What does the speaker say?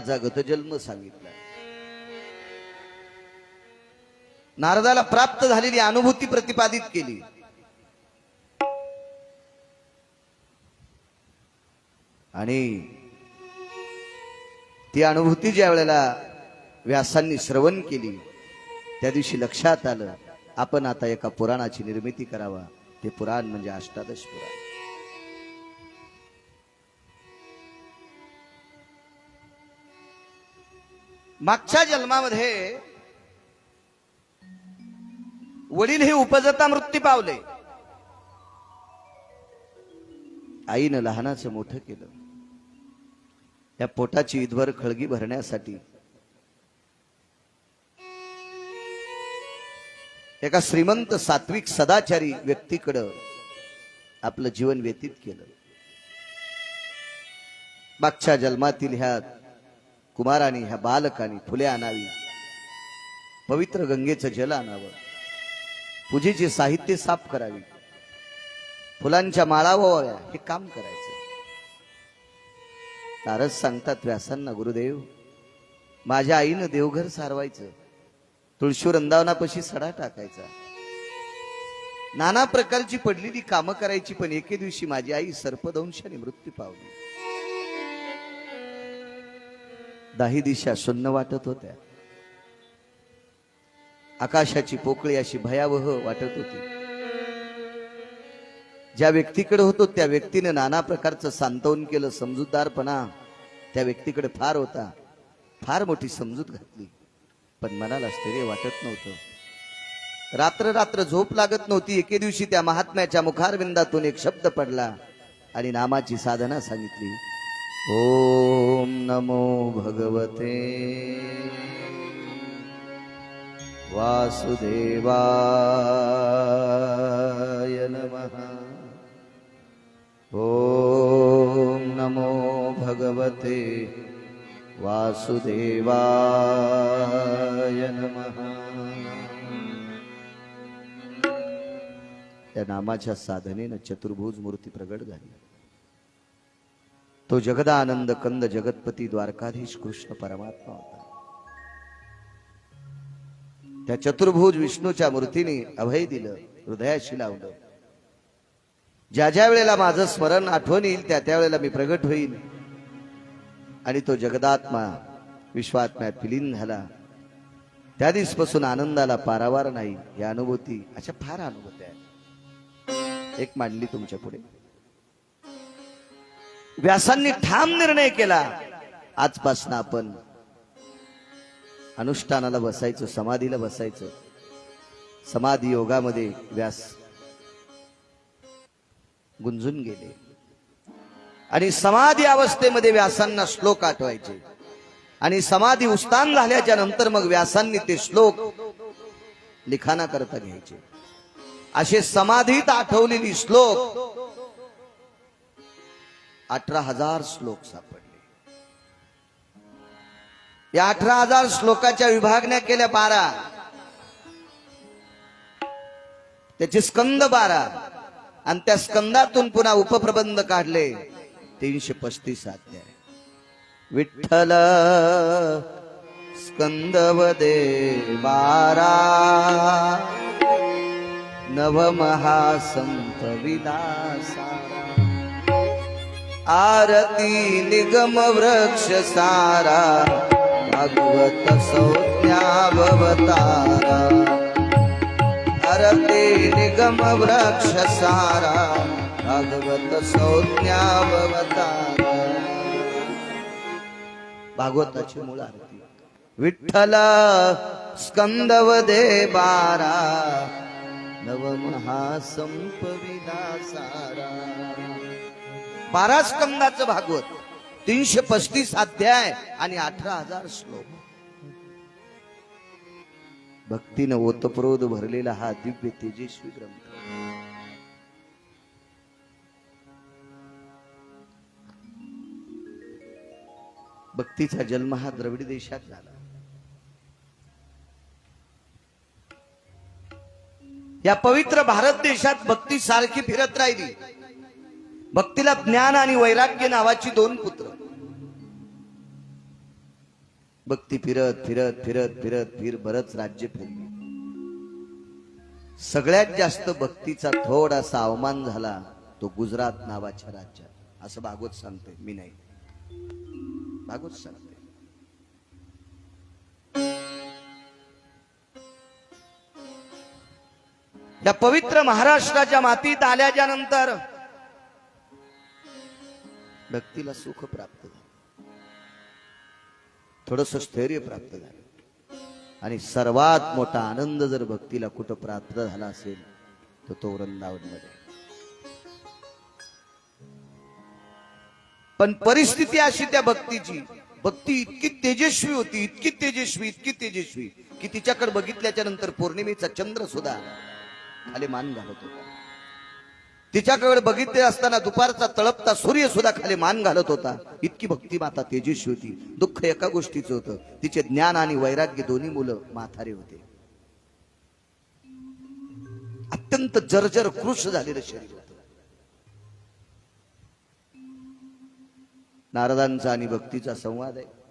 जागत जन्म सांगितला. नारदाला प्राप्त झालेली अनुभूती प्रतिपादित केली. आणि ती अनुभूती ज्या वेळेला व्यासांनी श्रवण केली त्या दिवशी लक्षात आलं आपण आता एका पुराणाची निर्मिती करावा. ते पुराण म्हणजे अष्टादश पुराण. मागच्या जन्मामध्ये वडील हे उपजता मृत्यू पावले. आईनं लहानाचं मोठं केलं. या पोटाची ईदभर खळगी भरण्यासाठी एका श्रीमंत सात्विक सदाचारी व्यक्तीकडं आपलं जीवन व्यतीत केलं. मागच्या जन्मातील ह्या कुमाराने ह्या बालकाने फुले आणावी. पवित्र गंगेचं जल आणावं. पूजेचे साहित्य साफ करावी. फुलांच्या माळा व्हाव्या हे काम करायचं. नारद सांगतात व्यासांना गुरुदेव माझ्या आईनं देवघर सारवायचं. तुळशी वृंदावनापाशी सडा टाकायचा. नाना प्रकारची पडलेली कामं करायची पण एके दिवशी माझी आई सर्पदंशाने मृत्यू पावली. दाही दिशा शून्य वाटत होत्या. आकाशाची पोकळी अशी भयावह वाटत होती. ज्या व्यक्तीकडे होतो त्या व्यक्तीने नाना प्रकारचं सांत्वन केलं समजूतदारपणा त्या व्यक्तीकडे फार होता. फार मोठी समजूत घातली. पण मनाला स्थैर्य वाटत नव्हतं. रात्र रात्र झोप लागत नव्हती. एके दिवशी त्या महात्म्याच्या मुखारविंदातून एक शब्द पडला आणि नामाची साधना सांगितली. ओम नमो भगवते। वासुदेवाय नमः। ओम नमो भगवते। वासुदेवाय नमः। त्या नामाच्या साधनेनं चतुर्भुज मूर्ती प्रगट झाली. तो जगदानंद कंद जगतपती द्वारकाधीश कृष्ण परमात्मा होता. त्या चतुर्भुज विष्णूच्या मूर्तीने अभय दिलं हृदयाशी लावलं. ज्या ज्या वेळेला माझं स्मरण आठवण येईल त्या त्यावेळेला मी प्रगट होईल आणि तो जगदात्मा विश्वात्म्यात विलीन झाला. त्या दिसपासून आनंदाला पारावार नाही या अनुभूती अशा फार अनुभूती आहेत. एक मांडली तुमच्यापुढे. व्यासांनी ठाम निर्णय केला. आजपासून आपण अनुष्ठानाला बसायचो समाधीला बसायचं. समाधी योगामध्ये व्यास गुंजून गेले. आणि समाधी अवस्थेमध्ये व्यासांना श्लोक आठवायचे. आणि समाधी उस्तान झाल्याच्यानंतर मग व्यासांनी ते श्लोक लिखाणा करता घ्यायचे. असे समाधीत आठवलेली श्लोक अठरा हजार श्लोक सापडले. या अठरा हजार श्लोकाच्या विभागण्या केल्या बारा. त्याचे स्कंद बारा. आणि त्या स्कंदातून पुन्हा उपप्रबंध काढले. तीनशे पस्तीस अध्याय. विठ्ठल स्कंदवदे बारा. नवमहासंत विलासारा. आरती निगम वृक्ष सारा भगवत संज्ञावतारा आरती निगम वृक्ष सारा भगवत संज्ञावतारा भागवताची मूळ आरती. विठ्ठल स्कंदवदे बारा नवमहासंपविला सारा बारा स्कंदाचं भागवत तीनशे पस्तीस अध्याय आणि अठरा हजार श्लोक. भक्तीनं ओतप्रोध भरलेला हा दिव्य तेजस्वी ग्रंथ. भक्तीचा जन्म हा द्रविड देशात झाला. या पवित्र भारत देशात भक्ती सारखी फिरत राहिली. भक्तीला ज्ञान आणि वैराग्य नावाची दोन पुत्र. भक्ती फिरत फिरत फिरत फिरत फिर बरच राज्य फिरली. सगळ्यात जास्त भक्तीचा थोडासा अवमान झाला तो गुजरात नावाच्या राज्यात. असं भागवत सांगते मी नाही. भागवत सांगते. या पवित्र महाराष्ट्राच्या मातीत आल्याच्यानंतर भक्तीला सुख प्राप्त झालं. थोडस स्थैर्य प्राप्त झालं. आणि सर्वात मोठा आनंद जर भक्तीला कुठं प्राप्त झाला असेल तर तो वृंदावनमध्ये पण परिस्थिती अशी त्या भक्तीची भक्ती इतकी तेजस्वी होती इतकी तेजस्वी इतकी तेजस्वी की तिच्याकडे बघितल्याच्या नंतर पौर्णिमेचा चंद्र सुद्धा खाली मान घालत होता. तिच्याकडे बघितले असताना दुपारचा तळपता सूर्य सुद्धा खाली मान घालत होता. इतकी भक्ती माता तेजस्वी होती. दुःख एका गोष्टीचं होतं. तिचे ज्ञान आणि वैराग्य दोन्ही मुलं माथारे होते. अत्यंत जर्जर कृष झालेलं शरीर होत. नारदांचा आणि भक्तीचा संवाद आहे.